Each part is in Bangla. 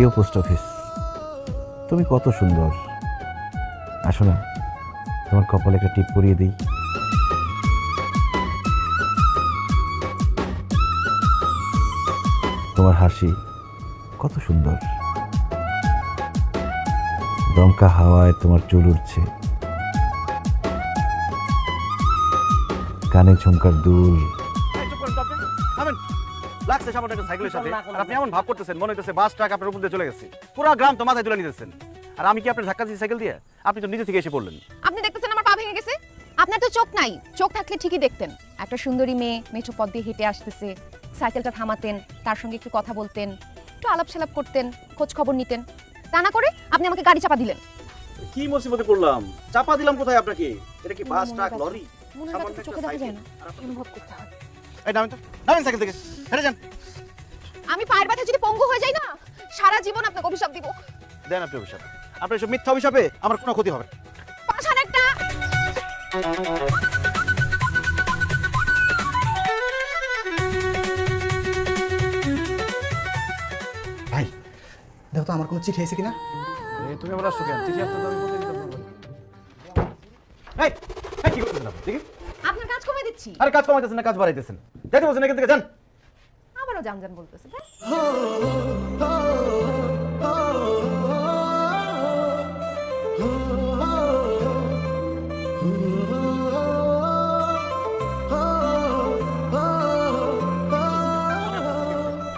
প্রিয় পোস্ট অফিস, তুমি কত সুন্দর। আসো না, তোমার কপালে একটা টিপ পরিয়ে দিই। তোমার হাসি কত সুন্দর। দমকা হাওয়ায় তোমার চুল উঠছে কানে ঝুমকার দুল লাগছে সামান্য একটা সাইকেলের সাথে। আর আপনি এমন ভাব করতেছেন মনে হইতেছে বাস ট্রাক আপনার উপর দিয়ে চলে গেছে। পুরো গ্রাম তো মাথায় তুলে নিতেছেন। আর আমি কি আপনার ধাক্কা দিয়েছি সাইকেল দিয়ে? আপনি তো নিজে থেকে এসে পড়লেন। আপনি দেখতেছেন আমার পা ভেঙে গেছে? আপনার তো চোখ নাই। চোখ থাকলে ঠিকই দেখতেন। একটা সুন্দরী মেয়ে মেঠো পথ দিয়ে হেঁটে আসতেছে। সাইকেলটা থামাতেন তার সঙ্গে একটু কথা বলতেন একটু আলাপ সালাপ করতেন খোঁজ খবর নিতেন। তা না করে আপনি আমাকে গাড়ি চাপা দিলেন। কি মুসিবতে পড়লাম? চাপা দিলাম কোথায় আপনাকে? এটা কি বাস ট্রাক লরি? সামান্য চোখে দেখা যায় না। অনুভব করতে হয়। এই নামেন তো নামেন সাইকেল থেকে হেঁটে যান। আমি পায়ের ব্যথা যদি পঙ্গু হয়ে যাই না সারা জীবন আপনাকে অভিশাপ দিব। দেন আপনি অভিশাপ। আপনার এসব মিথ্যা অভিশাপে আমার কোনো ক্ষতি হবে পাশান একটা। ভাই দেখো তো আমার কোনো চিঠি আছে কিনা? তুমি আবার আসছো কেন? চিঠি আসতে আমি এই, কি করতেছেন আপনি? দেখি। আপনার কাজ কমাই দিচ্ছি। আরে কাজ কমাইতেছেন না কাজ বাড়াইতেছেন। যাইতে বলছেন এখান থেকে যান। আবারও জান জান বলতেছে তাই?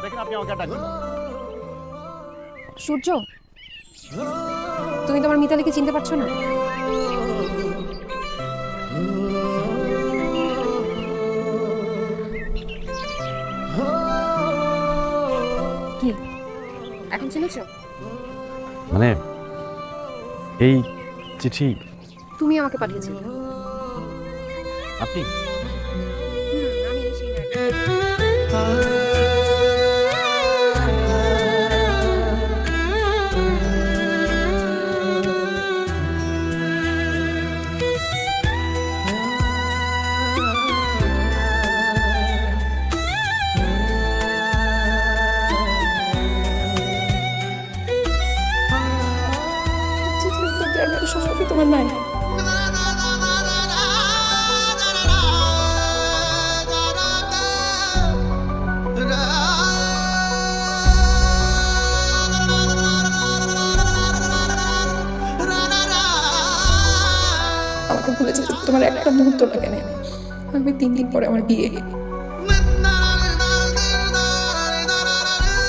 দেখেন আপনি আমাকে ডাকবেন সূর্য তুমি তোমার মিতালিকে চিনতে পারছ না? কি? এখন চিনেছো মানে এই চিঠি তুমি আমাকে পাঠিয়েছিলে। আপনি? আমি সেই তোমার নাই আমাকে ভুলে যেতে তোমার একটা মুহূর্ত লাগে না আমি তিন দিন পরে আমার বিয়ে।